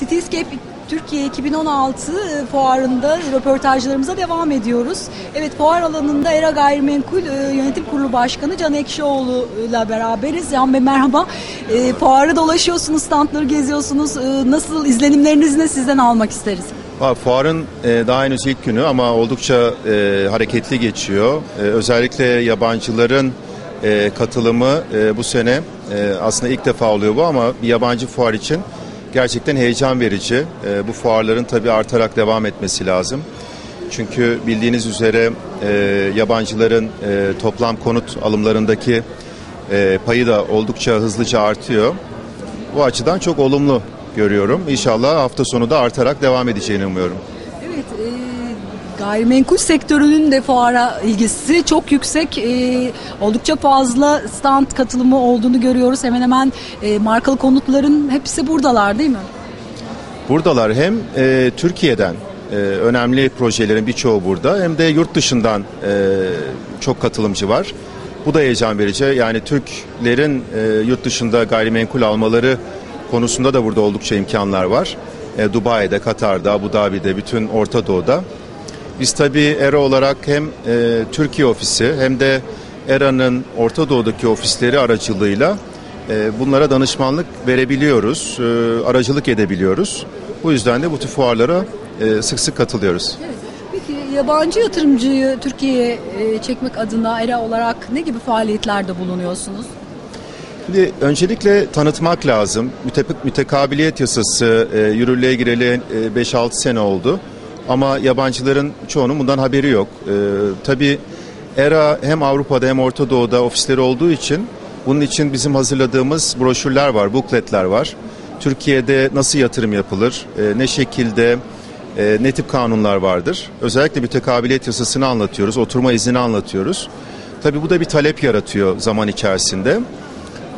Cityscape Türkiye 2016 fuarında röportajlarımıza devam ediyoruz. Evet fuar alanında Era Gayrimenkul e, Yönetim Kurulu Başkanı Can Ekşioğlu ile beraberiz. Can Bey merhaba. E, fuarı dolaşıyorsunuz, standları geziyorsunuz. E, nasıl izlenimlerinizi ne sizden almak isteriz? Fuarın e, daha henüz ilk günü ama oldukça e, hareketli geçiyor. E, özellikle yabancıların e, katılımı e, bu sene e, aslında ilk defa oluyor bu ama bir yabancı fuar için gerçekten heyecan verici. E, bu fuarların tabii artarak devam etmesi lazım. Çünkü bildiğiniz üzere e, yabancıların e, toplam konut alımlarındaki e, payı da oldukça hızlıca artıyor. Bu açıdan çok olumlu görüyorum. İnşallah hafta sonu da artarak devam edeceğini umuyorum. Gayrimenkul sektörünün de fuara ilgisi çok yüksek. E, oldukça fazla stand katılımı olduğunu görüyoruz. Hemen hemen e, markalı konutların hepsi buradalar değil mi? Buradalar hem e, Türkiye'den e, önemli projelerin birçoğu burada hem de yurt dışından e, çok katılımcı var. Bu da heyecan verici. Yani Türklerin e, yurt dışında gayrimenkul almaları konusunda da burada oldukça imkanlar var. E, Dubai'de, Katar'da, Abu Dhabi'de, bütün Orta Doğu'da. Biz tabii ERA olarak hem e, Türkiye ofisi hem de ERA'nın Orta Doğu'daki ofisleri aracılığıyla e, bunlara danışmanlık verebiliyoruz, e, aracılık edebiliyoruz. Bu yüzden de bu tür fuarlara e, sık sık katılıyoruz. Peki yabancı yatırımcıyı Türkiye'ye e, çekmek adına ERA olarak ne gibi faaliyetlerde bulunuyorsunuz? Şimdi öncelikle tanıtmak lazım. Mütefik mütekabiliyet yasası e, yürürlüğe gireli e, 5-6 sene oldu. Ama yabancıların çoğunun bundan haberi yok. E, tabii ERA hem Avrupa'da hem Orta Doğu'da ofisleri olduğu için bunun için bizim hazırladığımız broşürler var, bukletler var. Türkiye'de nasıl yatırım yapılır, e, ne şekilde, e, ne tip kanunlar vardır. Özellikle mütekabiliyet yasasını anlatıyoruz, oturma iznini anlatıyoruz. Tabii bu da bir talep yaratıyor zaman içerisinde.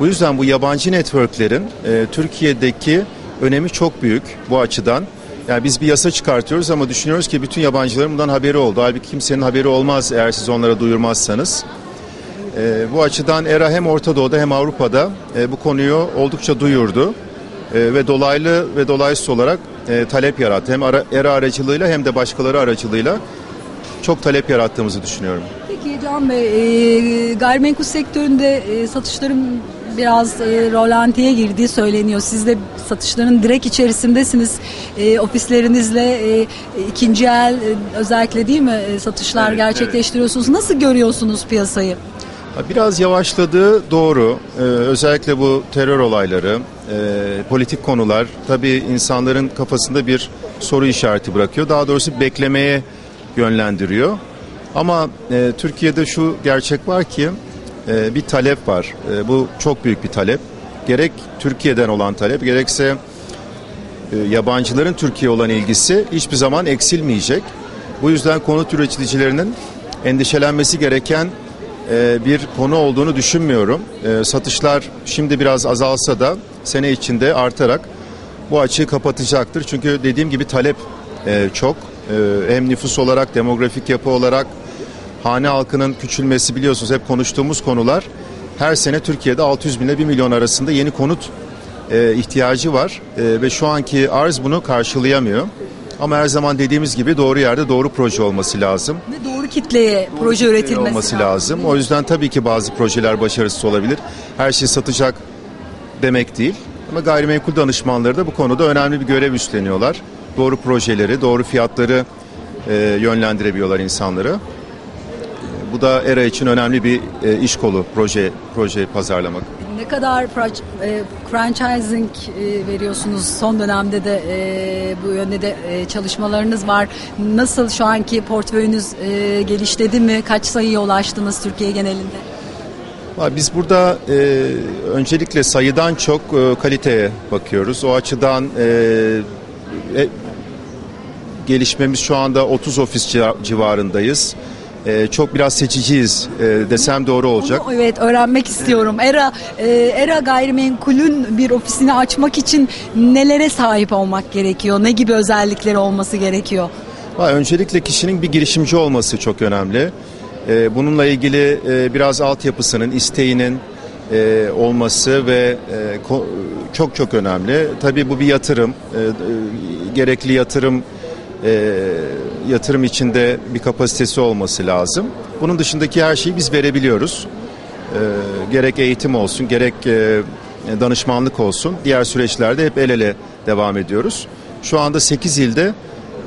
Bu yüzden bu yabancı networklerin e, Türkiye'deki önemi çok büyük bu açıdan. Yani biz bir yasa çıkartıyoruz ama düşünüyoruz ki bütün yabancıların bundan haberi oldu. Halbuki kimsenin haberi olmaz eğer siz onlara duyurmazsanız. E, bu açıdan ERA hem Orta Doğu'da hem Avrupa'da e, bu konuyu oldukça duyurdu. E, ve dolaylı ve dolaysız olarak e, talep yarattı. Hem ara, ERA aracılığıyla hem de başkaları aracılığıyla çok talep yarattığımızı düşünüyorum. Peki Can Bey, e, gayrimenkul sektöründe e, satışların biraz e, rolantiye girdiği söyleniyor. Siz de satışların direkt içerisindesiniz. E, ofislerinizle e, ikinci el e, özellikle değil mi e, satışlar Evet, gerçekleştiriyorsunuz. Nasıl görüyorsunuz piyasayı? Biraz yavaşladığı doğru. Ee, özellikle bu terör olayları, e, politik konular tabii insanların kafasında bir soru işareti bırakıyor. Daha doğrusu beklemeye yönlendiriyor. Ama e, Türkiye'de şu gerçek var ki e, bir talep var. E, bu çok büyük bir talep. Gerek Türkiye'den olan talep gerekse e, yabancıların Türkiye olan ilgisi hiçbir zaman eksilmeyecek. Bu yüzden konut üreticilerinin endişelenmesi gereken bir konu olduğunu düşünmüyorum. Satışlar şimdi biraz azalsa da sene içinde artarak bu açığı kapatacaktır. Çünkü dediğim gibi talep çok. Hem nüfus olarak, demografik yapı olarak hane halkının küçülmesi biliyorsunuz hep konuştuğumuz konular. Her sene Türkiye'de 600 bin ile 1 milyon arasında yeni konut e, ihtiyacı var E, ve şu anki arz bunu karşılayamıyor. Ama her zaman dediğimiz gibi doğru yerde doğru proje olması lazım. Ve doğru kitleye proje üretilmesi olması lazım. O yüzden tabii ki bazı projeler başarısız olabilir. Her şey satacak demek değil. Ama gayrimenkul danışmanları da bu konuda önemli bir görev üstleniyorlar. Doğru projeleri, doğru fiyatları e, yönlendirebiliyorlar insanları. Bu da ERA için önemli bir e, iş kolu, proje proje pazarlamak. Ne kadar e, franchising e, veriyorsunuz son dönemde de e, bu yönde de e, çalışmalarınız var. Nasıl şu anki portföyünüz e, gelişti mi? Kaç sayıya ulaştınız Türkiye genelinde? Biz burada e, öncelikle sayıdan çok e, kaliteye bakıyoruz. O açıdan e, e, gelişmemiz şu anda 30 ofis civa- civarındayız. E, çok biraz seçiciyiz e, desem doğru olacak. Onu, evet öğrenmek istiyorum. Era e, Era gayrimenkulün bir ofisini açmak için nelere sahip olmak gerekiyor? Ne gibi özellikleri olması gerekiyor? Ha, öncelikle kişinin bir girişimci olması çok önemli. E, bununla ilgili e, biraz altyapısının, isteğinin, e, olması ve e, çok çok önemli. Tabii bu bir yatırım. E, e, gerekli yatırım e, yatırım içinde bir kapasitesi olması lazım. Bunun dışındaki her şeyi biz verebiliyoruz. E, gerek eğitim olsun, gerek e, danışmanlık olsun. Diğer süreçlerde hep el ele devam ediyoruz. Şu anda 8 ilde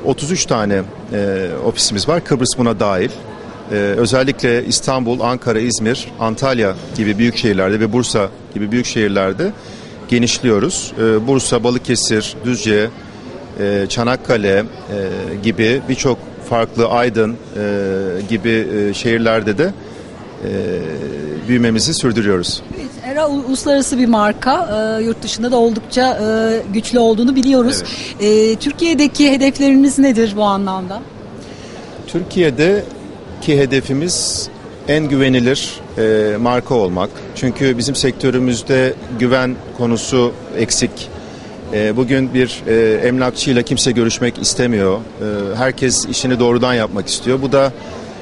33 tane e, ofisimiz var. Kıbrıs buna dahil. E, özellikle İstanbul, Ankara, İzmir, Antalya gibi büyük şehirlerde ve Bursa gibi büyük şehirlerde genişliyoruz. E, Bursa, Balıkesir, Düzce, e, Çanakkale e, gibi birçok farklı Aydın e, gibi e, şehirlerde de e, büyümemizi sürdürüyoruz. Evet, ERA uluslararası bir marka. E, yurt dışında da oldukça e, güçlü olduğunu biliyoruz. E, Türkiye'deki hedefleriniz nedir bu anlamda? Türkiye'deki hedefimiz en güvenilir e, marka olmak. Çünkü bizim sektörümüzde güven konusu eksik. E, bugün bir e, emlakçıyla kimse görüşmek istemiyor. E, herkes işini doğrudan yapmak istiyor. Bu da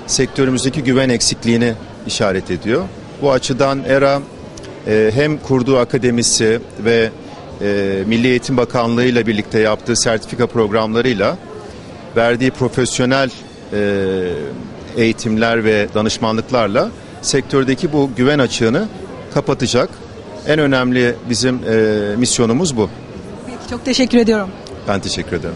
sektörümüzdeki güven eksikliğini işaret ediyor. Bu açıdan ERA e, hem kurduğu akademisi ve e, Milli Eğitim Bakanlığı ile birlikte yaptığı sertifika programlarıyla verdiği profesyonel eğitimler ve danışmanlıklarla sektördeki bu güven açığını kapatacak. En önemli bizim misyonumuz bu. Çok teşekkür ediyorum. Ben teşekkür ederim.